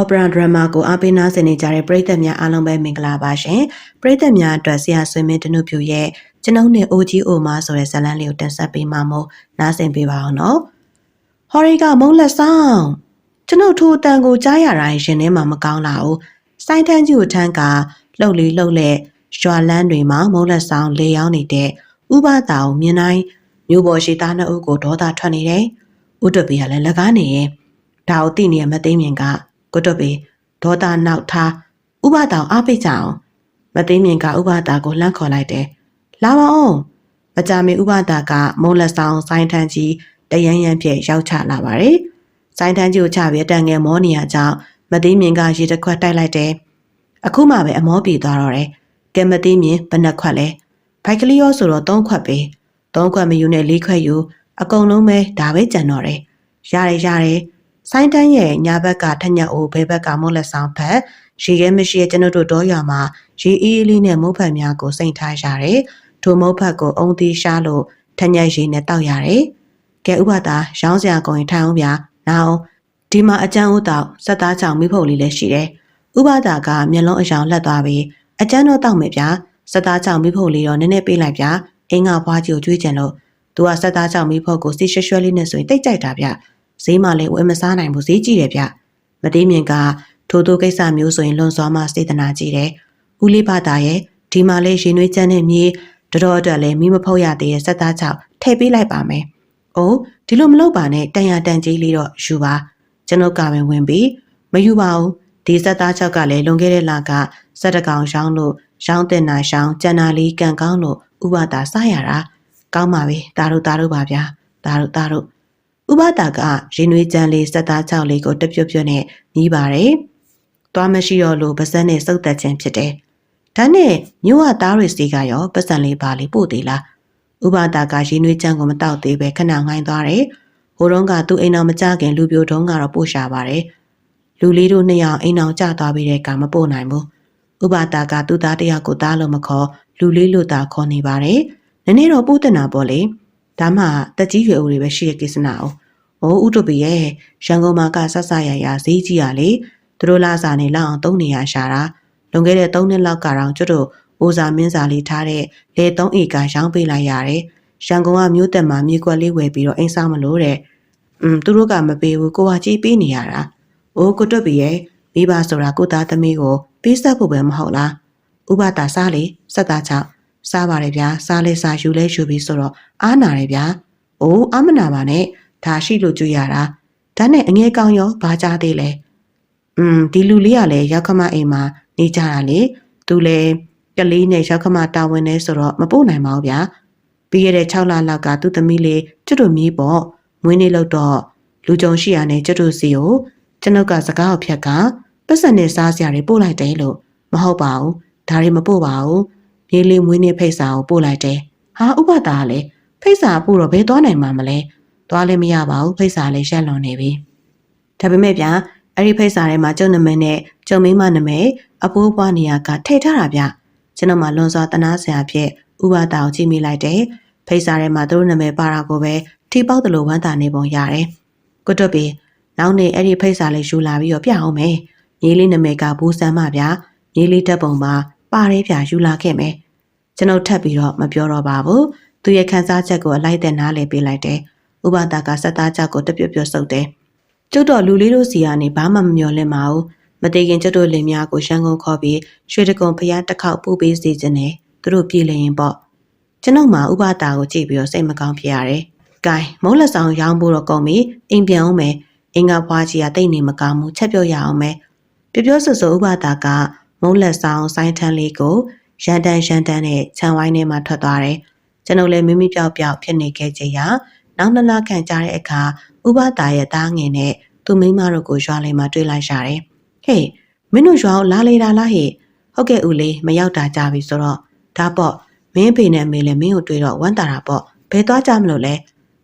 Opera Drama ကိုအားပေးနားဆင်နေကြတဲ့ပရိသတ်များအားလုံးပဲမင်္ဂလာပါရှင်။ပရိသတ်များအတွက်ဆရာဆွေမင်းတနုပြူရဲ့ကျွန်ုပ်နဲ့ OGO မှာဆိုတဲ့ဇာတ်လမ်းလေးကိုတင်ဆက်ပေးမှာမို့နားဆင်ပေးပါအောင်နော်။ဟော်ရီကမုံလက်ဆောင်ကျွန်ုပ်ထိုးအတန်ကိုကြားရတိုင်းရှင်ထဲမှာမကောင်းလာဘူး။စိုင်းထန်းကြီးကိုထမ်းကလှုပ်လေးလှုပ်လက်ရွာလန်းတွေမှာမုံလက်ဆောင်လေယောင်းနေတဲ့ဥပဒါကိုမြင်တိုင်းမျိုးပေါ်ရှိသားနှစ်ဦးကိုဒေါသထွက်နေတယ်။ဥတ္တပီကလည်းလက်ကားနေရင်ဒါကိုသိနေရမသိမြင်က ကိုတော့ပေဒေါသနောက်ထားဥပဒါကိုအားပေးကြအောင်မသိမြင်ကဥပဒါကိုလှမ်းခေါ်လိုက်တယ်လာပါအောင်မကြမီဥပဒါကမုံလက်ဆောင်စိုင်းထန်းကြီးတရန်ရန်ပြည့်ရောက်ချလာပါတယ်စိုင်းထန်းကြီးကိုချပြီးတန်ငယ်မောနေရကြောင်းမသိမြင်ကရေတစ်ခွက်တိုက်လိုက်တယ်အခုမှပဲအမောပြေသွားတော့တယ်ကဲမသိမြင်ဘယ်နှခွက်လဲဘိုက်ကလေးရောဆိုတော့၃ခွက်ပဲ၃ခွက်မယူနဲ့၄ခွက်ယူအကုန်လုံးပဲဒါပဲကြံတော့တယ်ရတယ်ရတယ် ဆိုင်းတန်းရဲ့ညာဘက်ကထညက်အိုဘဲဘက်ကမုတ်လက်ဆောင်ဖက်ရေခဲမရှိတဲ့ကျွန်ုပ်တို့တော့ရွာမှာရေအေးလေးနဲ့မုတ်ဖက်များကိုစိန်ထားရတယ်။ထိုမုတ်ဖက်ကိုအုံသီးရှားလို့ထညက်ရေနဲ့တောက်ရတယ်။ကဲဥပဒါရောင်းစရာကုန်ရင်ထိုင်အောင်ဗျာ။နောက်ဒီမှာအကျန်းဦးတောက်စက်သားချောင်မိဖို့လေးလည်းရှိတယ်။ဥပဒါကမျက်လုံးအယောင်လှက်သွားပြီးအကျန်းတော့တောက်မယ်ဗျာ။စက်သားချောင်မိဖို့လေးတော့နည်းနည်းပေးလိုက်ဗျာ။အင်းကဘွားကြီးကိုကြွေးကြံလို့သူကစက်သားချောင်မိဖို့ကိုစီရွှဲရွှဲလေးနဲ့ဆိုရင်တိတ်ကြိုက်တာဗျ။ ဈေးမှလည်းဝယ်မစားနိုင်ဘူးဈေးကြည့်တယ်ဗျမတိမြင့်ကထိုးထိုးကိစ္စမျိုးဆိုရင်လွန်စွာမှစေတနာကြည့်တယ်ဦးလေးဘာသာရဲ့ဒီမှာလဲရင်နွေးချမ်းတဲ့မြေတတော်အတွက်လဲမိမဖုတ်ရသေးရဲ့စက်သားချောက်ထည့်ပေးလိုက်ပါမယ်။အိုးဒီလိုမလုပ်ပါနဲ့တန်ရတန်ကြီးလေးတော့ယူပါကျွန်ုပ်ကပဲဝင်ပြီးမယူပါဘူးဒီစက်သားချောက်ကလည်းလွန်ခဲ့တဲ့လကစက်တကောင်ရောင်းလို့ရောင်းတင်နာရှောင်းကျန်နာလေးကန်ကောင်းလို့ဥပဒါစားရတာကောင်းပါပြီတာတို့တာတို့ပါဗျာတာတို့တာတို့ ဥပဒါကရင်နွေးကြမ်းလေးစက်သားချောက်လေးကိုတပြုတ်ပြုတ်နဲ့ညီးပါတယ်။သွားမရှိတော့လို့ပါဇက်နဲ့စုပ်သက်ခြင်းဖြစ်တယ်။ဒါနဲ့မြို့ဝသားတွေစီကရောပတ်စံလေးပါလေးပို့သေးလား။ဥပဒါကရင်နွေးကြမ်းကိုမတောက်သေးပဲခဏငိုင်းသွားတယ်။ဟိုတုန်းကသူ့အိမ်အောင်မကြခင်လူပြိုတုံးကတော့ပို့ရှာပါတယ်။လူလေးတို့နှစ်ယောက်အိမ်အောင်ကြသွားပြီးတဲ့ကမပို့နိုင်ဘူး။ဥပဒါကသူ့သားတယောက်ကိုသားလို့မခေါ်လူလေးလို့သာခေါ်နေပါတယ်။နည်းနည်းတော့ပို့တင်တာပေါ့လေ။ ဒါမှတက်ကြီးရွယ်ဦးတွေပဲရှိရကိစ္စနာအောင်။ဟိုဥတုပီရဲ့ရန်ကုန်မှာကဆဆရရဈေးကြီးရလေသူတို့လာစာနေလောက်အောင်သုံးနေရရှာတာလွန်ခဲ့တဲ့3နှစ်လောက်ကတော့ကျွတ်တို့အိုစာမင်းစာလေးထားတဲ့လေ3ဧကရောင်းပေးလိုက်ရတယ်။ရန်ကုန်ကမြို့တက်မှာမြေကွက်လေးဝယ်ပြီးတော့အိမ်စားမလို့တဲ့။อืมသူတို့ကမပေးဘူးကိုကကြည့်ပေးနေရတာ။အိုးကိုတွတ်ပီရဲ့မိဘဆိုတာကိုသားသမီးကိုပေးဆက်ဖို့ပဲမဟုတ်လား။ဥပတာစားလေစက်သားချောက် စားပါတယ်ဗျာစားလဲစားယူလဲယူပြီးဆိုတော့အားနာတယ်ဗျာ။အိုးအမနာပါနဲ့။ဒါရှိလို့ကြွရတာဒါနဲ့အငဲကောင်းရောဘာကြသေးလဲอืมဒီလူလေးကလည်းရောက်ခမအိမ်မှာနေကြတာလေသူလည်းကလေးနဲ့ရောက်ခမတာဝန်နေဆိုတော့မပို့နိုင်ပါဘူးဗျာပြီးခဲ့တဲ့6လလောက်ကသူ့သမီးလေးကျွတ်တို့မြေးပေါ့မွေးနေ့လောက်တော့လူကြုံရှိရနဲ့ကျွတ်တို့စီကိုကျွန်ုပ်ကစကားအဖြက်ကပတ်စံနဲ့စားစရာတွေပို့လိုက်တယ်လို့မဟုတ်ပါဘူးဒါတွေမပို့ပါဘူး မြေးလေးမွေးနေ့ဖိတ်စာကိုပို့လိုက်တယ်ဟာဥပဒါကလည်းဖိတ်စာပို့တော့ဘယ်သွားနိုင်မှာမလဲသွားလည်းမရပါဘူးဖိတ်စာလည်းရှက်လွန်နေပြီဒါပေမဲ့ဗျာအဲ့ဒီဖိတ်စာထဲမှာကျုံနမည်နဲ့ကျုံမင်းမနမည်အဖိုးဘွားနေရာကထည့်ထားတာဗျကျွန်တော်မှလွန်စွာတနာဆရာဖြစ်ဥပဒါကိုကြည့်မိလိုက်တယ်ဖိတ်စာထဲမှာသူတို့နာမည်ပါတာကိုပဲထိပေါက်တယ်လို့ဝမ်းသာနေပုံရတယ်ကိုတွတ်ပြီနောက်နေ့အဲ့ဒီဖိတ်စာလေးယူလာပြီးတော့ပြအောင်မယ်ညီလေးနာမည်ကဘူးစမ်းမဗျာညီလေးတက်ပုံမှာပါတယ်ဗျာယူလာခဲ့မယ် ကျွန်ုပ်ထပ်ပြီးတော့မပြောတော့ပါဘူးသူရဲ့ခန်းစားချက်ကိုအလိုက်တဲ့နားလေပေးလိုက်တယ်ဥပဒါကစက်သားကြောက်ကိုတပြွတ်ပြွတ်ဆုပ်တယ်။ကျုပ်တော်လူလေးတို့စီကနေဘာမှမမျော်လင့်ပါဘူး။မသေးခင်ကျုပ်တို့လင်များကိုရှမ်းကုန်းခေါ်ပြီးရွှေတကုံဖျားတစ်ခေါက်ပူပေးစီခြင်းနဲ့သူတို့ပြည်လျင်ပေါ့။ကျွန်ုပ်မှဥပဒါကိုကြည့်ပြီးတော့စိတ်မကောင်းဖြစ်ရတယ်။ကဲမုံလက်ဆောင်ရောင်းဖို့တော့ကုန်ပြီ။အိမ်ပြန်အောင်မယ်။အင်္ဂါဘွားကြီးကတိတ်နေမကောင်းဘူးချက်ပြောရအောင်မယ်။ပြပြောဆူဆူဥပဒါကမုံလက်ဆောင်ဆိုင်းထန်းလေးကို ရန်တန်ရန်တန်နဲ့ခြံဝိုင်းထဲမှာထွက်သွားတယ်။ကျွန်ုပ်လည်းမိမိပြောက်ပြောက်ဖြစ်နေခဲ့ကြရာနောက်နှစ်လခန့်ကြာတဲ့အခါဥပဒါရဲ့သားငယ်နဲ့သူမိမတို့ကိုရွာလေးမှာတွေ့လိုက်ရတယ်။ဟေးမင်းတို့ရွာကိုလာလေတာလားဟေ့ဟုတ်ကဲ့ဦးလေးမရောက်တာကြပြီဆိုတော့ဒါပေါ့မင်းဖေနဲ့မေလည်းမင်းကိုတွေ့တော့ဝမ်းတာတာပေါ့ဘယ်သွားကြမလို့လဲ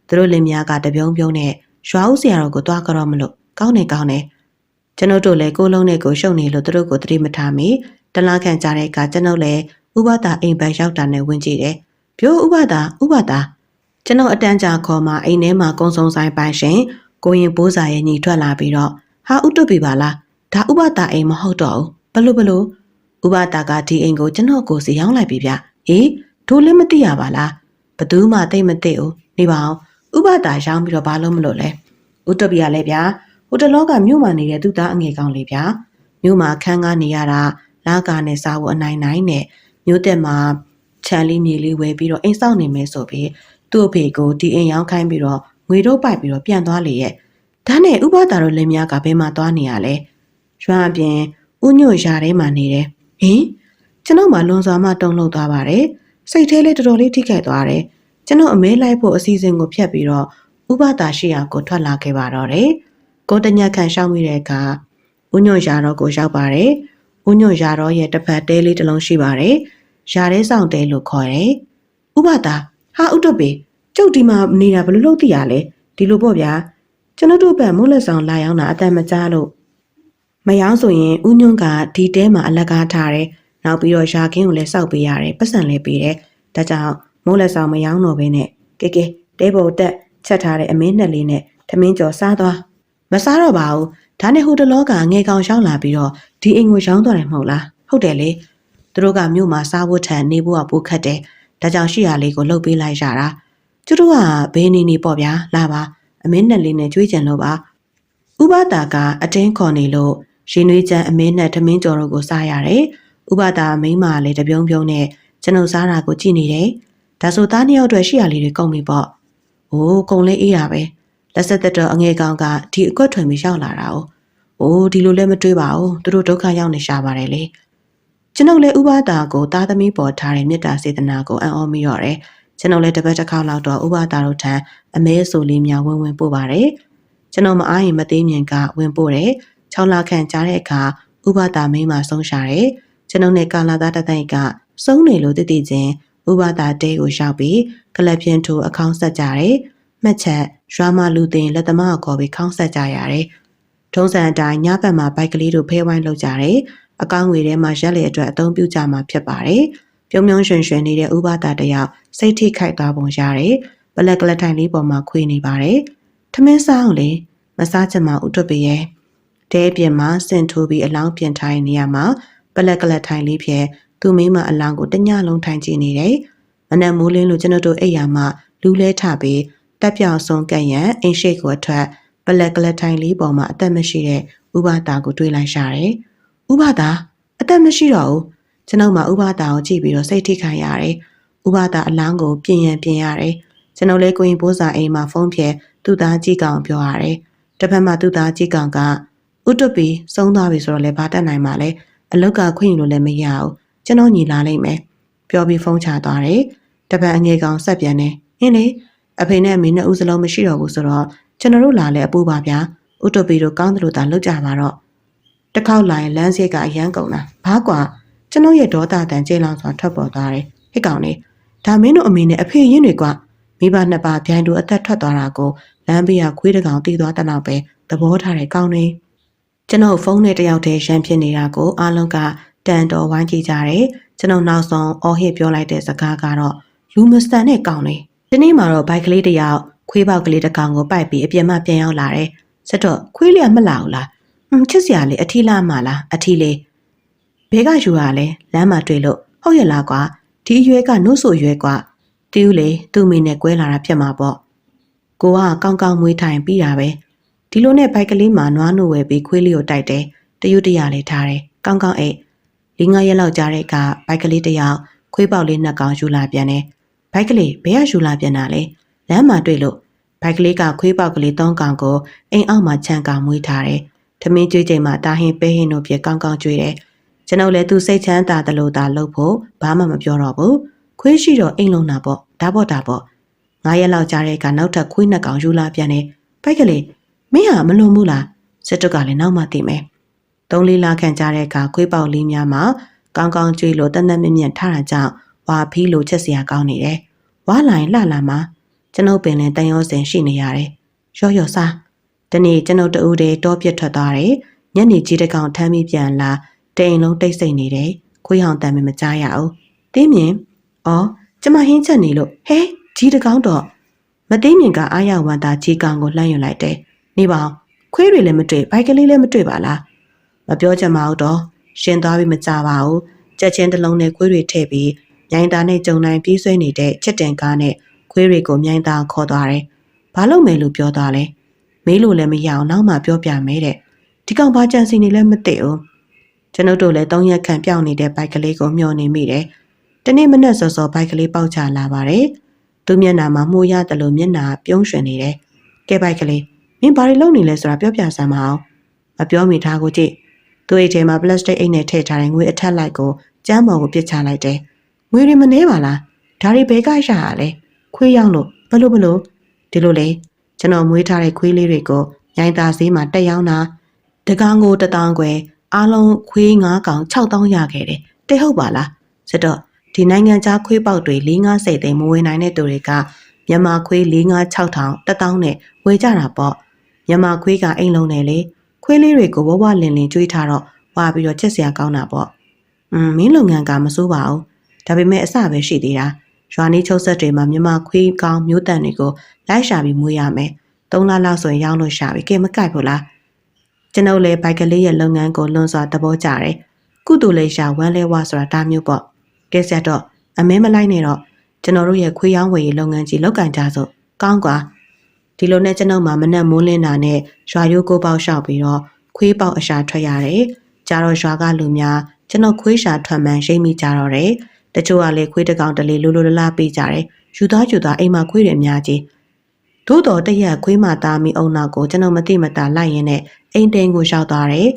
သူတို့လင်မယားကတပြုံးပြုံးနဲ့ရွာဦးဆရာတော်ကိုသွားကြတော့မလို့ကောင်းနေကောင်းနေကျွန်ုပ်တို့လည်းကိုလုံးနဲ့ကိုရှုံနေလို့သူတို့ကိုသတိမထားမိ တလားခန့်ကြာတဲ့အခါကျွန်ုပ်လည်းဥပဒါအိမ်ဘက်ရောက်တာနဲ့ဝင်ကြည့်တယ်ပြိုးဥပဒါဥပဒါကျွန်တော်အတန်းကြာခေါ်မှအိမ်ထဲမှာကုံစုံဆိုင်ပိုင်ရှင်ကိုရင်ဘိုးစာရဲ့ညီထွက်လာပြီးတော့ဟာဥတုပြီပါလားဒါဥပတာအိမ်မဟုတ်တော့ဘူးဘလို့ဘလို့ဥပတာကဒီအိမ်ကိုကျွန်တော်ကိုစီရောက်လိုက်ပြီဗျဟေးဒိုးလည်းမသိရပါလားဘသူမှသိမသိဘူးနေပါအောင်ဥပတာရောင်းပြီးတော့ဘာလို့မလို့လဲဥတပီကလည်းဗျာဟိုတလောကမြို့မှာနေတဲ့သူသားအငယ်ကောင်လေးဗျာမြို့မှာခန်းကားနေရတာ လာကာနဲ့စားဖို့အနိုင်နိုင်နဲ့မြို့တက်မှာခြံလေးမြေလေးဝယ်ပြီးတော့အိမ်ဆောက်နေမယ်ဆိုပြီးသူ့အဖေကိုဒီအိမ်ရောင်းခိုင်းပြီးတော့ငွေတော့ပိုက်ပြီးတော့ပြန်သွားလေရဲ့ဒါနဲ့ဥပတာတို့လင်မယားကဘယ်မှာသွားနေရလဲရွာအပြင်ဥညွတ်ရာထဲမှာနေတယ်ဟင်ကျွန်တော်မှလွန်စွာမှတုံ့လှုပ်သွားပါတယ်စိတ်ထဲလေးတော်တော်လေးထိခိုက်သွားတယ်ကျွန်တော်အမဲလိုက်ဖို့အစီအစဉ်ကိုဖျက်ပြီးတော့ဥပတာရှိရာကိုထွက်လာခဲ့ပါတော့တယ်ကိုတညက်ခံရှောက်မိတဲ့အခါဥညွတ်ရာတော့ကိုရောက်ပါတယ် ဥညွတ်ရာတော့ရဲ့တစ်ဖက်တဲလေးတစ်လုံးရှိပါတယ်ရာထဲဆောင်တဲလို့ခေါ်တယ်ဥပတာဟာဥတ္တပေကျုပ်ဒီမှာနေတာဘယ်လိုလုပ်သိရလဲဒီလိုပေါ့ဗျာကျွန်တော်တို့ဘက်မိုးလက်ဆောင်လာရောက်တာအတန်မကြားလို့မယောင်းဆိုရင်ဥညွန့်ကဒီတဲမှာအလကားထားတယ်နောက်ပြီးတော့ရာခင်းကိုလည်းစောက်ပေးရတယ်ပတ်စံလည်းပေးတယ်ဒါကြောင့်မိုးလက်ဆောင်မယောင်းတော့ဘဲနဲ့ကဲကဲတဲပေါ်တက်ချက်ထားတဲ့အမင်းနှစ်လေးနဲ့ထမင်းကြော်စားသွားမစားတော့ပါဘူး ဒါနဲ့ဟိုတလောကငယ်ကောင်ရှောင်းလာပြီးတော့ဒီအိမ်ကိုရောင်းသွားတယ်မဟုတ်လားဟုတ်တယ်လေသူတို့ကမြို့မှာစားဖို့ထန်နေဖို့ကပိုခက်တယ်ဒါကြောင့်ရှိရလေးကိုလှုပ်ပေးလိုက်ရတာသူတို့ကဘေးနေနေပေါ့ဗျာလာပါအမင်းနဲ့လေးနဲ့ကြွေးကြံလို့ပါဥပတာကအတင်းခေါ်နေလို့ရင်နွေးချမ်းအမင်းနဲ့ထမင်းကြော်တို့ကိုစားရတယ်ဥပတာမိန်းမလည်းတပြုံးပြုံးနဲ့ကျွန်ုပ်စားတာကိုကြည့်နေတယ်ဒါဆိုသားနှစ်ယောက်အတွက်ရှိရလေးတွေကုန်ပြီပေါ့။အိုးကုန်လေးအေးရပဲ။ လက်ဆက်သက်တော်အငယ်ကောင်ကဒီအကွက်ထွင်ပြီးရောက်လာတာ哦။အိုးဒီလိုလည်းမတွေးပါဘူး။သူတို့ဒုက္ခရောက်နေရှာပါတယ်လေ။ကျွန်ုပ်လည်းဥပဒါကိုသားသမီးပေါ်ထားတဲ့မေတ္တာစေတနာကိုအံ့ဩမိရတယ်။ကျွန်ုပ်လည်းတစ်ပတ်တစ်ခါလောက်တော့ဥပဒါတို့ထံအမဲဆိုလေးများဝင်ဝင်ပို့ပါတယ်။ကျွန်ုပ်မအားရင်မသေးမြင်ကဝင်ပို့တယ်။6လခန့်ကြာတဲ့အခါဥပဒါမိန်းမဆုံးရှာတယ်။ကျွန်ုပ်နဲ့ကာလာသားတသိက်ကစုံနေလို့တည်တည်ချင်းဥပဒါတဲကိုရောက်ပြီးကလပ်ပြင်းထိုးအခေါင်းဆက်ကြတယ်။ မှတ်ချက်ရွာမလူတင်လက်သမားကိုခေါ်ပြီးခေါင်းဆက်ကြရတယ်။ထုံးစံအတိုင်းညဘက်မှာဘိုက်ကလေးတို့ဖဲဝိုင်းလုပ်ကြတယ်။အကောင့်ငွေထဲမှာရက်လေအတွက်အသုံးပြုကြမှာဖြစ်ပါတယ်။ပြုံးပြုံးရွှင်ရွှင်နေတဲ့ဥပဒါတယောက်စိတ်ထိခိုက်သွားပုံရတယ်။ဘလက်ကလထိုင်လေးပေါ်မှာခွေနေပါတယ်။ထမင်းစားအောင်လေမစားချင်မှဥထွတ်ပရဲ့တဲပြင်မှာစင်ထိုးပြီးအလောင်းပြင်ထိုင်နေရမှာပလက်ကလက်ထိုင်လေးဖြဲသူမိမအလောင်းကိုတညလုံးထိုင်ကြည့်နေတယ်။မနက်မိုးလင်းလို့ကျွန်တော်တို့အိယာမှလူလဲထပြီး တက်ပြောင်ဆုံးကန့်ရန်အိမ်ရှိကိုအထွက်ပလက်ကလက်ထိုင်လေးပေါ်မှာအသက်မရှိတဲ့ဥပဒါကိုတွေးလိုက်ရှာတယ်။ဥပဒါအသက်မရှိတော့ဘူး။ကျွန်တော်မှဥပဒါကိုကြည့်ပြီးတော့စိတ်ထိခိုက်ရတယ်။ဥပဒါအလောင်းကိုပြင်ရန်ပြင်ရတယ်။ကျွန်တော်လည်းကိုရင်ပိုးစာအိမ်မှာဖုန်းဖြဲသူ့သားကြီးကောင်ပြောရတယ်။တစ်ဖက်မှာသူ့သားကြီးကောင်ကဥတုပီစုံသွားပြီဆိုတော့လည်းဘာတတ်နိုင်မှာလဲအလောက်ကခွင့်ယူလို့လည်းမရဘူးကျွန်တော်ညီလာလိုက်မယ်ပြောပြီးဖုန်းချသွားတယ်တပံအငယ်ကောင်ဆက်ပြန်တယ်ဟင်းလေ အဖေနဲ့အမေနဲ့ဦးစလုံးမရှိတော့ဘူးဆိုတော့ကျွန်တော်တို့လာလဲအပူပါဗျာဥတုပီတို့ကောင်းတယ်လို့သာလောက်ကြပါတော့တစ်ခေါက်လာရင်လမ်းစိတ်ကအရန်ကုန်တာဘာကွာကျွန်တော်ရဲ့ဒေါသတန်ကျေလောင်စွာထွက်ပေါ်သွားတယ်ဟစ်ကောင်လေဒါမင်းတို့အမေနဲ့အဖေရင်းတွေကမိဘနှစ်ပါးဗျိုင်းတို့အသက်ထွက်သွားတာကိုလမ်းဘေးကခွေးတကောင်တီးသွားတဲ့နောက်ပဲသဘောထားတဲ့ကောင်းနေကျွန်တော်ဖုန်းနဲ့တယောက်တည်းရန်ဖြစ်နေတာကိုအားလုံးကတန်တော်ဝိုင်းကြည့်ကြတယ်ကျွန်တော်နောက်ဆုံးအော်ဟစ်ပြောလိုက်တဲ့စကားကတော့လူမစတန်နဲ့ကောင်းနေ ဒီနေ့မှာတော့ဘိုက်ကလေးတစ်ယောက်ခွေးပေါက်ကလေးတစ်ကောင်ကိုပိုက်ပြီးအပြင်မှပြန်ရောက်လာတယ်ဆက်တော့ခွေးလေးကမလာဘူးလားဟွန်းချစ်စရာလေးအထီးလာမှလားအထီးလေးဘဲကယူရလဲလမ်းမှာတွေ့လို့ဟုတ်ရလားကွာဒီအရွယ်ကနှုတ်ဆိုရွယ်ကွာတီးဦးလေသူ့မိနဲ့ကွဲလာတာဖြစ်မှာပေါ့ကိုကကောင်းကောင်းမွေးထိုင်ပြီးတာပဲဒီလိုနဲ့ဘိုက်ကလေးမှာနွားနို့ဝယ်ပြီးခွေးလေးကိုတိုက်တယ်တရွတ်တရလေးထားတယ်ကောင်းကောင်းအိတ်လေးငါးရက်လောက်ကြာတဲ့အခါဘိုက်ကလေးတစ်ယောက်ခွေးပေါက်လေးနှစ်ကောင်ယူလာပြန်တယ် ဘိုက်ကလေးဘယ်ကယူလာပြန်တာလဲလမ်းမှာတွေ့လို့ဘိုက်ကလေးကခွေးပေါက်ကလေးသုံးကောင်ကိုအိမ်အောက်မှာခြံကောင်မွေးထားတယ်ထမင်းကျွေးချိန်မှာတာဟင်ပဲဟင်တို့ပြေကောင်းကောင်းကျွေးတယ်ကျွန်ုပ်လည်းသူစိတ်ချမ်းသာတယ်လို့သာလုပ်ဖို့ဘာမှမပြောတော့ဘူးခွေးရှိတော့အိမ်လုံးတာပေါ့ဒါပေါ့ဒါပေါ့ငါးရက်လောက်ကြာတဲ့အခါနောက်ထပ်ခွေးနှစ်ကောင်ယူလာပြန်တယ်ဘိုက်ကလေးမင်းဟာမလွန်ဘူးလားစစ်တုကလည်းနောက်မှသိမယ်သုံးလေးလခန့်ကြာတဲ့အခါခွေးပေါက်လေးများမှာကောင်းကောင်းကျွေးလို့တန်တန်မြင့်မြင့်ထားတာကြောင့် ဝါဖီးလိုချက်စရာကောင်းနေတယ်။ဝါလိုင်လှလာမှာကျွန်ုပ်ပင်လည်းတန်ရောစင်ရှိနေရတယ်။ရော့ရော့စားဒီနေ့ကျွန်ုပ်တူတည်းတောပြစ်ထွက်သွားတယ်။ညနေကြီးတစ်ကောင်ထမ်းပြီးပြန်လာတိမ်လုံးတိတ်ဆိတ်နေတယ်။ခွေးဟောင်တန်မမကြားရအောင်။တင်းမြင်အော်ကျမဟင်းချက်နေလို့ဟဲကြီးတစ်ကောင်တော့မသိမြင်ကအာရဝန်တာကြီးကောင်ကိုလှမ်းယူလိုက်တယ်။နေပါခွေးတွေလည်းမတွေ့ဘိုက်ကလေးလည်းမတွေ့ပါလားမမပြောချင်ပါဘူးတော့ရှင်သွားပြီးမကြပါဘူးကြက်ချင်းတစ်လုံးနဲ့ခွေးတွေထည့်ပြီး မြိုင်သားနဲ့ကြုံတိုင်းပြေးဆွဲနေတဲ့ချစ်တင်ကားနဲ့ခွေးတွေကိုမြိုင်သားခေါ်သွားတယ်ဘာလို့မယ်လို့ပြောသွားလဲမေးလို့လည်းမရအောင်နောက်မှပြောပြမယ်တဲ့ဒီကောင်ဘာကြံစီနေလဲမသိဘူးကျွန်ုပ်တို့လည်း၃ရက်ခန့်ပြောင်းနေတဲ့ဘိုက်ကလေးကိုမျှော်နေမိတယ်တနေ့မနက်စောစောဘိုက်ကလေးပေါက်ချလာပါတယ်သူမျက်နှာမှာမှုရတယ်လို့မျက်နှာပြုံးရွှင်နေတယ်ကဲဘိုက်ကလေးမင်းဘာတွေလုပ်နေလဲဆိုတာပြောပြစမ်းမအောင်မပြောမိထားကိုကြည့်သူ့အိတ်ထဲမှာပလတ်စတစ်အိတ်နဲ့ထည့်ထားတဲ့ငွေအထက်လိုက်ကိုကျမ်းပေါ်ကိုပစ်ချလိုက်တယ် ငွေတွေမနှဲပါလားဒါတွေဘဲကရရလဲခွေးရောက်လို့ဘလို့ဘလို့ဒီလိုလေကျွန်တော်မွေးထားတဲ့ခွေးလေးတွေကိုရိုင်းသားစည်းမှာတက်ရောက်တာတကောင်ကိုတထောင်ခွဲအားလုံးခွေး9ကောင်6000ရခဲ့တယ်တိတ်ဟုတ်ပါလားစတော့ဒီနိုင်ငံခြားခွေးပေါက်တွေ4-50သိန်းမဝယ်နိုင်တဲ့သူတွေကမြန်မာခွေး4-6000တထောင်နဲ့ဝယ်ကြတာပေါ့မြန်မာခွေးကအိမ်လုံးနဲ့လေခွေးလေးတွေကိုဝဝလင်လင်ကျွေးထားတော့ဝါပြီးတော့ချက်စရာကောင်းတာပေါ့อืมမင်းလုပ်ငန်းကမစိုးပါဘူး ဒါပေမဲ့အစပဲရှိသေးတာရွာနီးချုပ်ဆက်တွေမှာမြန်မာခွေးကောင်းမျိုးတန်တွေကိုလိုက်ရှာပြီးမွေးရမယ်သုံးလလောက်ဆိုရင်ရောင်းလို့ရှာပြီကဲမကြိုက်ဘူးလားကျွန်ုပ်လည်းဘိုက်ကလေးရဲ့လုပ်ငန်းကိုလွန်စွာသဘောကျတယ်ကုတူလေးရှာဝမ်းလဲဝါဆိုတာဒါမျိုးပေါ့ကဲဆက်တော့အမဲမလိုက်နဲ့တော့ကျွန်တော်တို့ရဲ့ခွေးရောင်းဝယ်ရေးလုပ်ငန်းကြီးလောက်ကင်ကြစို့ကောင်းကွာဒီလိုနဲ့ကျွန်ုပ်မှမနက်မိုးလင်းတာနဲ့ရွာရိုးကိုပေါက်လျှောက်ပြီးတော့ခွေးပေါက်အရှာထွက်ရတယ်ကြတော့ရွာကလူများကျွန်တော်ခွေးရှာထွက်မှန်းရိပ်မိကြတော့တယ် တချို့ကလည်းခွေးတစ်ကောင်တလေလိုလိုလလားပေးကြတယ်ယူသားယူသားအိမ်မှာခွေးတွေအများကြီးသို့တော်တရက်ခွေးမသားမိအုံနောက်ကိုကျွန်တော်မသိမသာလိုက်ရင်းနဲ့အိမ်တိန်ကိုရောက်သွားတယ်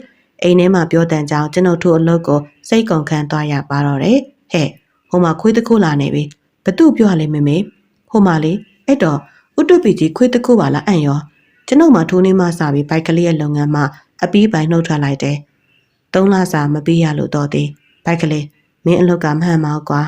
အိမ်ထဲမှာပြောတန်ကြောင်ကျွန်တော်တို့အလုပ်ကိုစိတ်ကုန်ခန်းသွားရပါတော့တယ်ဟဲ့ဟိုမှာခွေးတစ်ခုလာနေပြီဘသူပြောရလဲမမေဟိုမှာလေအဲ့တော့ဥတုပီကြီးခွေးတစ်ခုပါလားအံ့ရောကျွန်ုပ်မှထိုးနေမှစပြီးဘိုက်ကလေးရဲ့လုပ်ငန်းမှာအပီးပိုင်နှုတ်ထွက်လိုက်တယ်သုံးလစာမပေးရလို့တော့သေးဘိုက်ကလေး မင်းအလုပ်ကမှန်ပါကွာ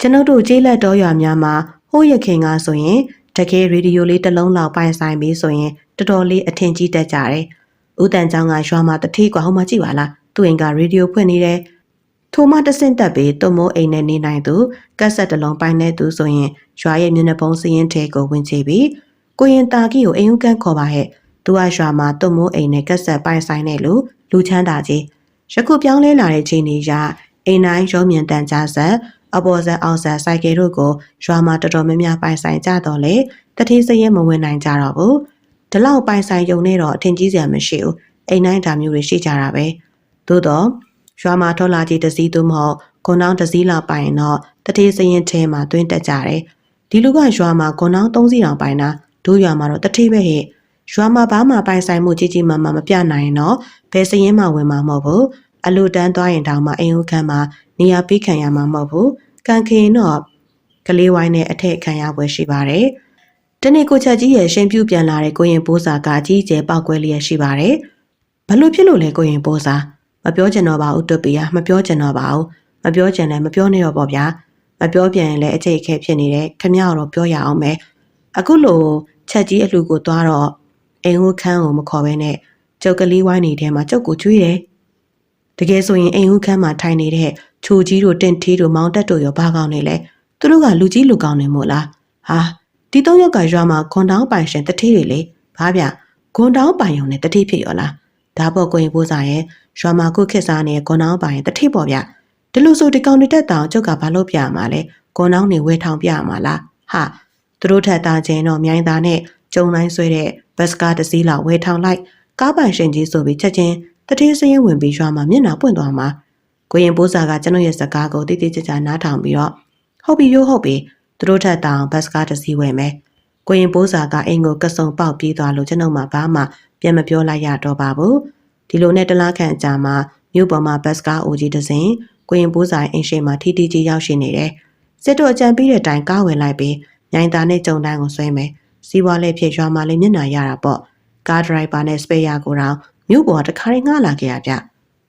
ကျွန်ုပ်တို့ကျေးလက်တော်ရွာများမှာဟိုးရခင်ကဆိုရင်တကယ်ရေဒီယိုလေးတစ်လုံးလောက်ပိုင်ဆိုင်ပြီးဆိုရင်တော်တော်လေးအထင်ကြီးတတ်ကြတယ်။ဦးတန်ချောင်းကရွာမှာတတိကွာဟိုမှာကြည့်ပါလား။သူ့အိမ်ကရေဒီယိုဖွင့်နေတယ်။ထိုမှတဆင့်တက်ပြီးတုံမိုးအိမ်နဲ့နေနိုင်သူကက်ဆက်တစ်လုံးပိုင်နေသူဆိုရင်ရွာရဲ့မျက်နှာပုံးစရင်ထဲကိုဝင်ချပြီးကိုရင်တာကြီးကိုအိမ်ဦးကန်းခေါ်ပါဟဲ့။သူကရွာမှာတုံမိုးအိမ်နဲ့ကက်ဆက်ပိုင်ဆိုင်တဲ့လူလူချမ်းသာကြီး။ယခုပြောင်းလဲလာတဲ့ချိန်ကြီးရ အိမ်တိုင်းရုံးမြန်တန်ကြဆက်အပေါ်ဆက်အောင်ဆက်စိုက်ကယ်တို့ကိုရွာမှာတော်တော်များများပိုင်ဆိုင်ကြတော့လေတတိစရဲမဝင်နိုင်ကြတော့ဘူးဒီလောက်ပိုင်ဆိုင်ယုံနေတော့အထင်ကြီးစရာမရှိဘူးအိမ်တိုင်းဒါမျိုးတွေရှိကြတာပဲသို့တော့ရွာမှာထော်လာကြီးတစည်းသို့မဟုတ်ခွန်တောင်းတစည်းလောက်ပိုင်တော့တတိစရင်ထဲမှာတွင်းတက်ကြတယ်ဒီလူကရွာမှာခွန်တောင်း၃စီးတောင်ပိုင်တာတို့ရွာမှာတော့တတိပဲဟဲ့ရွာမှာဘာမှပိုင်ဆိုင်မှုကြီးကြီးမားမားမပြနိုင်ရင်တော့ဘယ်စရင်မှဝင်မှာမဟုတ်ဘူး အလူတန်းသွားရင်တောင်မှအိမ်ဦးခန်းမှာနေရာပေးခံရမှာမဟုတ်ဘူးကံခင်တော့ကလေးဝိုင်းနဲ့အထက်ခံရပွဲရှိပါတယ်တနေ့ကိုချက်ကြီးရဲ့ရှင်ပြူပြန်လာတဲ့ကိုရင်ပိုးစာကအကြီးကျယ်ပောက်ကွဲလျက်ရှိပါတယ်ဘလို့ဖြစ်လို့လဲကိုရင်ပိုးစာမပြောချင်တော့ပါဘူးတွတ်ပီယာမပြောချင်တော့ပါဘူးမပြောချင်လည်းမပြောနေတော့ပေါ့ဗျာမပြောပြန်ရင်လည်းအကျိတ်ခဲဖြစ်နေတယ်ခမရတော့ပြောရအောင်မယ်အခုလိုချက်ကြီးအလှကိုသွားတော့အိမ်ဟိုခန်းကိုမခေါ်ဘဲနဲ့ကျုပ်ကလေးဝိုင်းနေထဲမှာကျုပ်ကိုကျွေးတယ် တကယ်ဆိုရင်အိမ်ဟိုခန်းမှာထိုင်နေတဲ့ချိုကြီးတို့တင့်ထီးတို့မောင်တက်တို့ရောဘာကောင်းနေလဲသူတို့ကလူကြီးလူကောင်းနေမို့လားဟာဒီသုံးယောက်ကရွာမှာခွန်တောင်းပိုင်ရှင်တတိတွေလေဘာဗျခွန်တောင်းပိုင်ုံနဲ့တတိဖြစ်ရောလားဒါပေါ့ကိုရင်ပိုးစားရဲ့ရွာမှာကိုခစ်စားနေတဲ့ခွန်တောင်းပိုင်တတိပေါ့ဗျဒီလိုဆိုဒီကောင်တွေတက်တောင်ကျုပ်ကဘာလို့ပြရမှာလဲခွန်တောင်းနေဝဲထောင်ပြရမှာလားဟာသူတို့ထက်သားချင်းတော့မြိုင်းသားနဲ့ကျုံတိုင်းဆွဲတဲ့ဘတ်စကားတစ်စီးလောက်ဝဲထောင်လိုက်ကားပိုင်ရှင်ကြီးဆိုပြီးချက်ချင်း တတိစရင်ဝင်ပြီးရွာမှာမျက်နှာပွင့်သွားမှာကိုရင်ပိုးစာကကျွန်တော်ရဲ့စကားကိုတိတိကျကျနားထောင်ပြီးတော့ဟုတ်ပြီရိုးဟုတ်ပြီသူတို့ထက်တောင်ဘတ်စကားတစ်စီးဝယ်မယ်ကိုရင်ပိုးစာကအိမ်ကိုကစုံပေါက်ပြေးသွားလို့ကျွန်တော်မှဘာမှပြန်မပြောလိုက်ရတော့ပါဘူးဒီလိုနဲ့တလားခန့်အကြာမှာမြို့ပေါ်မှာဘတ်စကားအိုကြီးတစ်စင်ကိုရင်ပိုးစာအိမ်ရှိမှာထီထီကြီးရောက်ရှိနေတယ်စစ်တို့အကြံပြီးတဲ့တိုင်ကားဝင်လိုက်ပြီးညိုင်သားနဲ့ကြုံတန်းကိုဆွဲမယ်စီးပွားလေးဖြစ်ရွာမှာလေးမျက်နှာရတာပေါ့ကားဒရိုက်ဘာနဲ့စပယ်ယာကိုတော့ မြို့ပေါ်တခါရင်ငှားလာခဲ့ရဗျ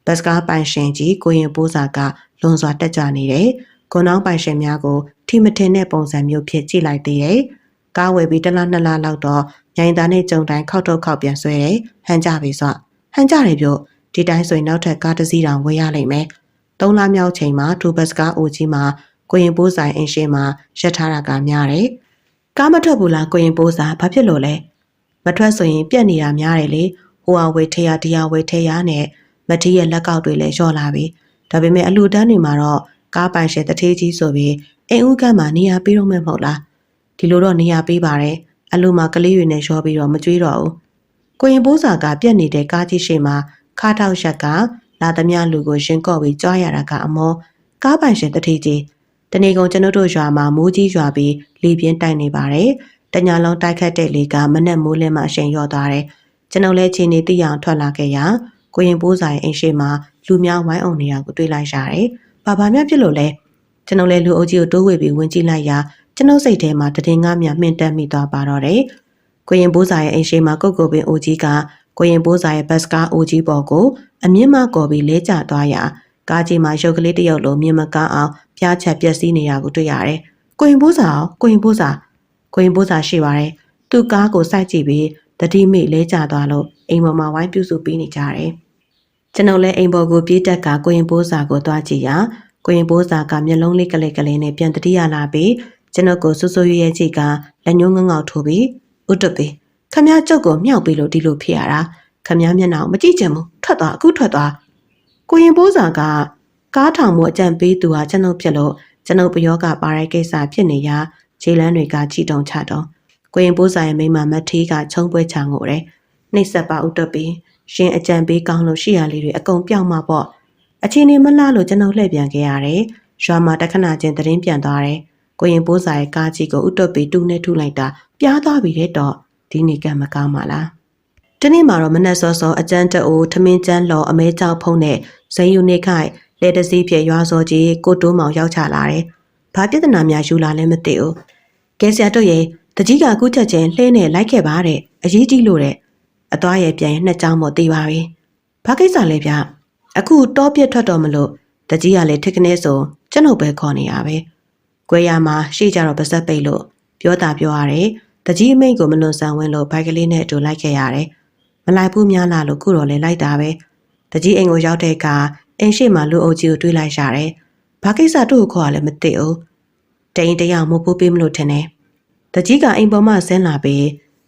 ဘတ်စကားပိုင်ရှင်ကြီးကိုရင်ပိုးစာကလွန်စွာတက်ကြနေတယ်။ခွန်အောင်ပိုင်ရှင်များကိုထိမထင်တဲ့ပုံစံမျိုးဖြစ်ကြည့်လိုက်သေးတယ်။ကားဝယ်ပြီးတစ်လားနှစ်လားလောက်တော့ညိုင်သားနဲ့ကြုံတိုင်းခောက်ထုတ်ခောက်ပြန်ဆွဲတယ်။ဟန်ကြပြီဆို။ဟန်ကြတယ်ပြောဒီတိုင်းဆိုရင်နောက်ထပ်ကားတစ်စီးတောင်ဝယ်ရလိမ့်မယ်။သုံးလမြောက်ချိန်မှာထူဘတ်စကားအိုကြီးမှာကိုရင်ပိုးဆိုင်အင်းရှိမှာရက်ထားတာကများတယ်။ကားမထွက်ဘူးလားကိုရင်ပိုးစာဘာဖြစ်လို့လဲ။မထွက်ဆိုရင်ပြက်နေတာများတယ်လေ။ ဟိုဟာဝယ်ထေးရဒီဟာဝယ်ထေးရနဲ့မထီးရဲ့လက်ကောက်တွေလည်းလျှော့လာပြီဒါပေမဲ့အလူတန်းတွေမှာတော့ကားပိုင်ရှင်တထေးကြီးဆိုပြီးအိမ်ဦးကမှနေရာပေးတော့မဲ့မဟုတ်လားဒီလိုတော့နေရာပေးပါတယ်အလူမှာကလေးတွေနဲ့လျှော့ပြီးတော့မကြွေးတော့ဘူးကိုရင်ပိုးစာကပြက်နေတဲ့ကားကြီးရှိမှာခါထောက်ရက်ကလာသမျှလူကိုရှင်းကော့ပြီးကြွားရတာကအမောကားပိုင်ရှင်တထေးကြီးတနေ့ကုန်ကျွန်တော်တို့ရွာမှာမိုးကြီးရွာပြီးလေပြင်းတိုက်နေပါတယ်တညာလုံးတိုက်ခတ်တဲ့လေကမနဲ့မိုးလင်းမှအရှိန်လျော့သွားတယ် ကျွန်တော်လည်းခြေနေတိအောင်ထွက်လာခဲ့ရာကိုရင်ပိုးစာရဲ့အိမ်ရှိမှာလူများဝိုင်းအောင်နေတာကိုတွေ့လိုက်ရတယ်။ဘာဘာများဖြစ်လို့လဲ။ကျွန်တော်လည်းလူအုပ်ကြီးကိုတိုးဝေပြီးဝင်ကြည့်လိုက်ရာကျွန်တော်စိတ်ထဲမှာတည်ငါးမြမှင့်တက်မိသွားပါတော့တယ်။ကိုရင်ပိုးစာရဲ့အိမ်ရှိမှာကုတ်ကုတ်ပင်အိုကြီးကကိုရင်ပိုးစာရဲ့ဘတ်စကားအိုကြီးပေါ်ကိုအမြင့်မကော်ပြီးလဲကျသွားရာကားကြီးမှာရုပ်ကလေးတစ်ယောက်လိုမြင်မကားအောင်ပြားချက်ပျက်စီးနေတာကိုတွေ့ရတယ်။ကိုရင်ပိုးစာအောင်ကိုရင်ပိုးစာကိုရင်ပိုးစာရှိပါတယ်။သူ့ကားကိုစိုက်ကြည့်ပြီး တတိမိလဲကျသွားလို့အိမ်ပေါ်မှာဝိုင်းပြုစုပေးနေကြတယ်။ကျွန်ုပ်လည်းအိမ်ပေါ်ကိုပြေးတက်ကကိုရင်ပိုးစာကိုသွားကြည့်ရာကိုရင်ပိုးစာကမျက်လုံးလေးကလေးကလေးနဲ့ပြန်တတိယလာပြီးကျွန်ုပ်ကိုဆူဆူရဲရဲကြည့်ကလက်ညှိုးငငေါက်ထိုးပြီးဥတပေခမည်းကျုပ်ကိုမြောက်ပြီးလို့ဒီလိုဖြစ်ရတာခမည်းမျက်နှာကိုမကြည့်ချင်ဘူးထွက်သွားအခုထွက်သွားကိုရင်ပိုးစာကကားထောင်မှုအကြံပေးသူဟာကျွန်ုပ်ဖြစ်လို့ကျွန်ုပ်ပယောကပါတဲ့ကိစ္စဖြစ်နေရာခြေလန်းတွေကကြည်တုံချတော့ ကိုရင်ပိုးစာရဲ့မိမမထီးကချုံပွဲချငိုတယ်နှိပ်ဆက်ပါဥတပေရှင်အကြံပေးကောင်းလို့ရှိရလေးတွေအကုန်ပြောင်းမှာပေါ့အချင်းနေမလားလို့ကျွန်တော်လှည့်ပြန်ခဲ့ရတယ်ရွာမှာတခဏချင်းသတင်းပြန်သွားတယ်ကိုရင်ပိုးစာရဲ့ကားကြီးကိုဥတပေတူးနဲ့ထုလိုက်တာပြားသွားပြီတဲ့တော့ဒီနေ့ကမကောင်းပါလားတနေ့မှာတော့မနက်စောစောအကျန်းတအိုးထမင်းကျန်းလော်အမဲကြောက်ဖုံးနဲ့ဇိန်ယူနေခိုင်လေတစည်းဖြစ်ရွာစောကြီးကိုတိုးမောင်ရောက်ချလာတယ်။ဘာပြဿနာများယူလာလဲမသိဘူး။ကဲဆရာတို့ရဲ့ တကြီးကကူးချက်ချင်းလှဲနဲ့လိုက်ခဲ့ပါတဲ့အရေးကြီးလို့တဲ့အသွားရဲ့ပြန်ရင်နှစ်ကြောင်းမို့သေးပါပြီ။ဘာကိစ္စလဲဗျ။အခုတောပြက်ထွက်တော်မလို့တကြီးကလည်းထစ်ကနေဆိုကျွန်ုပ်ပဲခေါ်နေရပဲ။ကွဲရမှာရှေ့ကြတော့ပါဇက်ပိတ်လို့ပြောတာပြောရတယ်။တကြီးအမိန့်ကိုမလွန်ဆန်ဝင်လို့ဘိုက်ကလေးနဲ့အတူလိုက်ခဲ့ရတယ်။မလိုက်ဘူးများလားလို့ခုတော့လေလိုက်တာပဲ။တကြီးအိမ်ကိုရောက်တဲ့အခါအိမ်ရှိမှလူအုပ်ကြီးကိုတွေးလိုက်ရတယ်။ဘာကိစ္စတို့ကိုခေါ်ရလဲမသိဘူး။တိန်တယောက်မပိုးပေးမလို့ထင်တယ်။ တကြီးကအိမ်ပေါ်မှဆင်းလာပြီး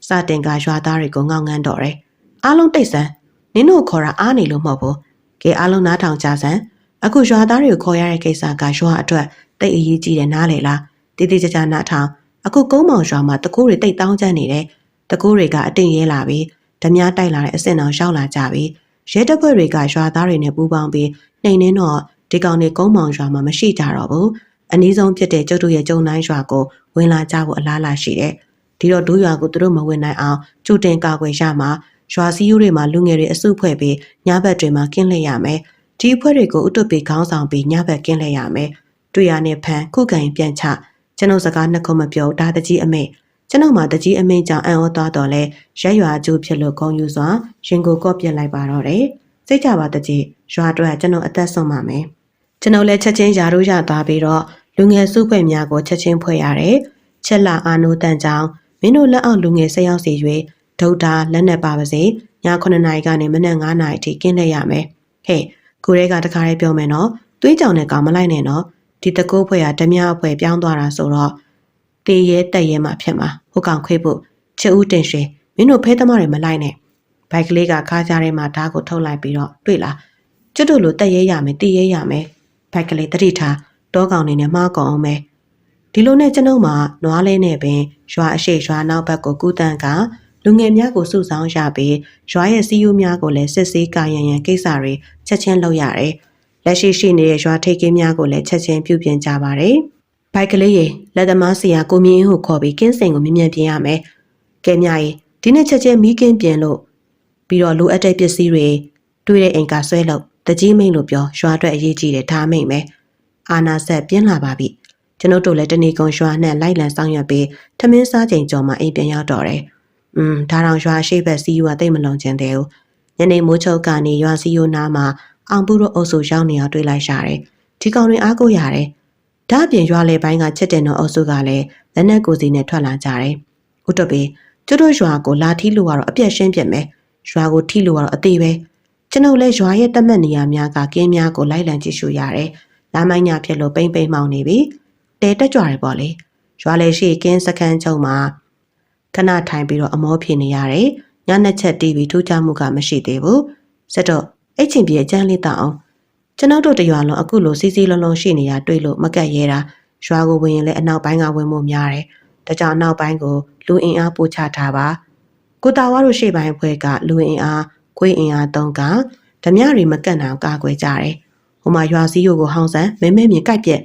စတင်ကရွာသားတွေကိုငောက်ငန်းတော့တယ်။အားလုံးတိတ်ဆန်းနင်းတို့ခေါ်တာအားနေလို့မဟုတ်ဘူး။ကဲအားလုံးနားထောင်ကြစမ်း။အခုရွာသားတွေကိုခေါ်ရတဲ့ကိစ္စကရွာအတွက်တိတ်အရေးကြီးတယ်နားလေလား။တိတိကျကျနားထောင်။အခုကုန်းမောင်ရွာမှာတကိုးတွေတိတ်တောင်းကျနေတယ်။တကိုးတွေကအတင်းရဲလာပြီးဓမြတိုက်လာတဲ့အစ်စ်အောင်ရောက်လာကြပြီးရဲတပ်ဖွဲ့တွေကရွာသားတွေနဲ့ပူးပေါင်းပြီးနှိမ်နှင်းတော့ဒီကောင်တွေကုန်းမောင်ရွာမှာမရှိကြတော့ဘူးအနည်းဆုံးဖြစ်တဲ့ကျုပ်တို့ရဲ့ကျုံတိုင်းရွာကို ဝင်လာကြဖို့အလားအလာရှိတယ်ဒီတော့ဒိုးရွာကိုသူတို့မဝင်နိုင်အောင်ကြိုတင်ကာကွယ်ရမှာရွာစည်းရိုးတွေမှာလူငယ်တွေအစုဖွဲ့ပြီးညဘက်တွေမှာကင်းလှည့်ရမယ်ဒီအဖွဲ့တွေကိုဥတုပေခေါင်းဆောင်ပြီးညဘက်ကင်းလှည့်ရမယ်တွေ့ရနဲ့ဖန်ခုခံပြန်ချကျွန်ုပ်စကားနှစ်ခုမပြောဒါတကြီးအမိတ်ကျွန်ုပ်မှာတကြီးအမိန်ကြောင့်အံ့ဩသွားတော့လဲရက်ရွာကျိုးဖြစ်လို့ဂုံယူစွာရင်ကိုကော့ပြက်လိုက်ပါတော့တယ်စိတ်ကြပါတကြီးရွာအတွက်ကျွန်တော်အသက်ဆုံးပါမယ်ကျွန်တော်လည်းချက်ချင်းယာတို့ရသွားပြီးတော့ လူငယ်စုဖွဲ့များကိုချက်ချင်းဖွဲ့ရတယ်ချက်လာအာနိုတန်ကြောင်မင်းတို့လက်အောက်လူငယ်ဆက်ရောက်စီ၍ဒုတ်တာလက်နဲ့ပါပါစေည9နာရီကနေမနက်9နာရီထိကင်းလက်ရမယ်ဟဲ့ကိုရဲကတခါလေးပြောမယ်နော်သွေးကြောင်နဲ့ကောင်မလိုက်နဲ့နော်ဒီတကိုးဖွဲ့ကဓမြအဖွဲပြောင်းသွားတာဆိုတော့တေးရဲတက်ရဲမှဖြစ်မှာဟိုကောင်ခွေးဖို့ချစ်ဦးတင်ရွှေမင်းတို့ဖဲသမားတွေမလိုက်နဲ့ဘိုက်ကလေးကခါးကြားထဲမှာဓာတ်ကိုထုတ်လိုက်ပြီးတော့တွေ့လားကျွတ်တို့လိုတက်ရဲရမယ်တည်ရဲရမယ်ဘိုက်ကလေးတတိထား တောကောင်နေနဲ့မှားကောင်အောင်မယ်ဒီလိုနဲ့ကျွန်ုပ်မှာနွားလဲနဲ့ပင်ရွာအရှိရွာနောက်ဘက်ကိုကူးတန်းကလူငယ်များကိုစုဆောင်းရပြီးရွာရဲ့စီးယူများကိုလည်းစစ်ဆေးကာရန်ရန်ကိစ္စတွေချက်ချင်းလုပ်ရတယ်လက်ရှိရှိနေတဲ့ရွာထိတ်ကင်းများကိုလည်းချက်ချင်းပြုပြင်ကြပါတယ်ဘိုက်ကလေးရေလက်သမားဆရာကိုမြင့်ဟုခေါ်ပြီးကင်းစင်ကိုမြင်မြန်ပြင်ရမယ်ကဲမြရေဒီနေ့ချက်ချင်းမီးကင်းပြင်လို့ပြီးတော့လိုအပ်တဲ့ပစ္စည်းတွေတွေ့တဲ့အိမ်ကဆွဲလို့တကြီးမိန်လို့ပြောရွာအတွက်အရေးကြီးတယ်ထားမိန်မယ် အာနာဆက်ပြင်းလာပါပြီကျွန်ုပ်တို့လည်းတဏီကုံရွာနဲ့လိုက်လံဆောင်ရွက်ပြီးထမင်းစားချိန်ကြော်မှအိမ်ပြန်ရောက်တော့တယ်။อืมဒါတောင်ရွာရှိဘက်စီယူကတိတ်မလုံချင်သေးဘူး။ညနေမိုးချုပ်ကနေရွာစီယူနားမှာအောင်ပုတို့အုပ်စုရောက်နေအောင်တွေ့လိုက်ရတယ်။ဒီကောင်တွေအားကိုရတယ်။ဒါ့အပြင်ရွာလေပိုင်းကချစ်တင်တော်အုပ်စုကလည်းလက်နက်ကိုစီနဲ့ထွက်လာကြတယ်။ဥတပေကျွတ်တို့ရွာကိုလာထီးလို့ကတော့အပြက်ရှင်းပြစ်မယ်။ရွာကိုထီးလို့ကတော့အသေးပဲ။ကျွန်ုပ်လည်းရွာရဲ့တတ်မှတ်နေရာများကကင်းများကိုလိုက်လံကြည့်ရှုရတယ်။ လာမိုင်းညာဖြစ်လို့ပိမ့်ပိမ့်မောင်းနေပြီ။တဲတက်ကြွတယ်ပေါ့လေရွာလေရှိကင်းစခန်းချုပ်မှာခဏထိုင်ပြီးတော့အမောဖြေနေရတယ်ညနှစ်ချက်တီးပြီးထူးခြားမှုကမရှိသေးဘူးစက်တော့အဲ့ချင်းပြေအကျန်းလေးတောက်အောင်ကျွန်တော်တို့တရွာလုံးအခုလိုစီစီလုံးလုံးရှိနေရတွေ့လို့မကက်ရဲတာရွာကိုဝင်ရင်လည်းအနောက်ပိုင်းကဝင်မှုများတယ်ဒါကြောင့်အနောက်ပိုင်းကိုလူအင်အားပို့ချထားပါကိုတာဝါတို့ရှေ့ပိုင်းဖွဲ့ကလူအင်အားခွေးအင်အားတုံးကဓမြတွေမကန့်အောင်ကာကွယ်ကြတယ် ဟိုမှာရွာစည်းရိုးကိုဟောင်းဆန်းမဲမဲမြင်ကြိုက်ပြက်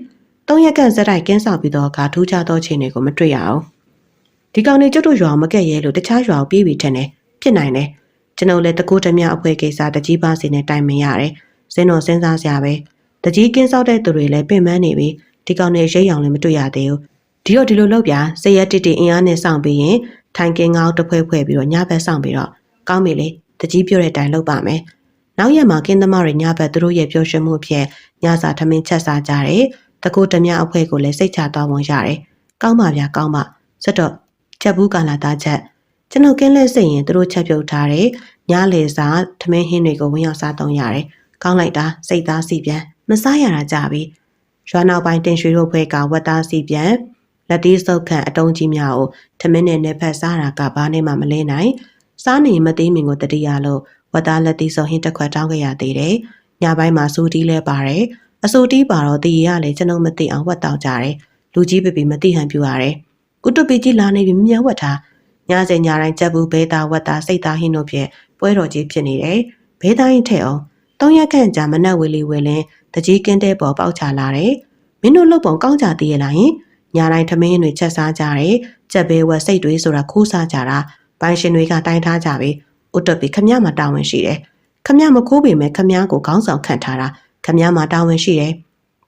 သုံးရက်ကန့်စက်တိုက်ကင်းဆောက်ပြီးတော့ကထူးခြားသောချိန်တွေကိုမတွေ့ရအောင်ဒီကောင်တွေကျွတ်တို့ရွာမကက်ရဲလို့တခြားရွာကိုပြေးပြီးထင်တယ်ဖြစ်နိုင်တယ်ကျွန်တော်လည်းတကူတမြအဖွဲကိစ္စတကြီးပါစီနဲ့တိုင်ပင်ရတယ်စင်းတော်စဉ်းစားစရာပဲတကြီးကင်းဆောက်တဲ့သူတွေလည်းပင်ပန်းနေပြီဒီကောင်တွေရိတ်အောင်လည်းမတွေ့ရသေးဘူးဒီတော့ဒီလိုလုပ်ပြစရက်တစ်တီအင်အားနဲ့စောင့်ပြီးရင်ထိုင်ကင်းကောင်းတစ်ဖွဲဖွဲပြီးတော့ညဘက်စောင့်ပြီးတော့ကောင်းပြီလေတကြီးပြောတဲ့အတိုင်းလုပ်ပါမယ် နောက်ရက်မှာကင်းသမားတွေညဘက်သူတို့ရဲ့ပျော်ရွှင်မှုအဖြစ်ညစာထမင်းချက်စားကြတယ်တကူတမြအဖွဲကိုလည်းစိတ်ချသွားဝင်ရတယ်ကောင်းပါဗျာကောင်းပါစတော့ချက်ဘူးကာလာသားချက်ကျွန်တော်ကင်းလဲစိတ်ရင်သူတို့ချက်ပြုတ်ထားတယ်ညလေစာထမင်းဟင်းတွေကိုဝင်ရောက်စားသုံးရတယ်ကောင်းလိုက်တာစိတ်သားစီပြန်မစားရတာကြပြီရွာနောက်ပိုင်းတင်ရွှေတို့ဖွဲကဝက်သားစီပြန်လက်သေးစုပ်ခန့်အတုံးကြီးများကိုထမင်းနဲ့နေဖက်စားတာကဘာနဲ့မှမလဲနိုင်စားနေမသေးမင်ကိုတတိယလို့ ဝက်သားလက်သေးစုပ်ဟင်းတစ်ခွက်တောင်းခဲ့ရသေးတယ်ညပိုင်းမှာစူတီးလဲပါတယ်အစိုးတီးပါတော့တီးရလည်းကျွန်တော်မသိအောင်ဝက်တောက်ကြတယ်လူကြီးပြပြမသိဟန်ပြူရတယ်ကုတုပီကြီးလာနေပြီမြတ်ဝက်ထားညစဉ်ညတိုင်းကြက်ဘူးဘဲသားဝက်သားစိတ်သားဟင်းတို့ဖြင့်ပွဲတော်ကြီးဖြစ်နေတယ်ဘဲသားရင်ထဲ့အောင်သုံးရက်ခန့်ကြာမနက်ဝေလီဝေလင်းတကြီးကင်းတဲ့ပေါ်ပေါက်ချလာတယ်မင်းတို့လှုပ်ပုံကောင်းကြသေးရဲ့လားယင်ညာတိုင်းထမင်းတွေချက်စားကြတယ်ကြက်ဘဲဝက်စိတ်တွေဆိုတာခိုးစားကြတာဘိုင်ရှင်တွေကတိုင်းထားကြပြီ ဥတ္တပီခမရမှာတာဝန်ရှိတယ်ခမရမခိုးပေမဲ့ခမရကိုခေါင်းဆောင်ခန့်ထားတာခမရမှာတာဝန်ရှိတယ်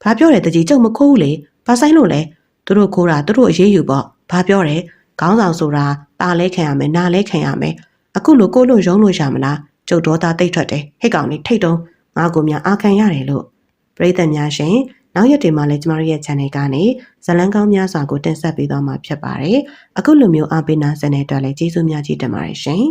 ဘာပြောတယ်တကြီးကျုပ်မခိုးဘူးလေဘာဆိုင်လို့လဲသူတို့ခိုးတာသူတို့အရေးယူပေါ့ဘာပြောတယ်ခေါင်းဆောင်ဆိုတာตาလဲခံရမယ်နားလဲခံရမယ်အခုလိုကိုလို့ရုံးလို့ရမလားကျုပ်ဒေါသတိတ်ထွက်တယ်ဟိတ်ကောင်လေးထိတ်တုံးငါကိုများအာခံရတယ်လို့ပရိသတ်များရှင်နောက်ရက်တွေမှာလည်းကျမတို့ရဲ့ channel ကနေဇလန်းကောင်းများစွာကိုတင်ဆက်ပေးသွားမှာဖြစ်ပါတယ်အခုလိုမျိုးအားပေးနာဆန်တဲ့အတွက်လည်းကျေးဇူးများကြီးတင်ပါတယ်ရှင်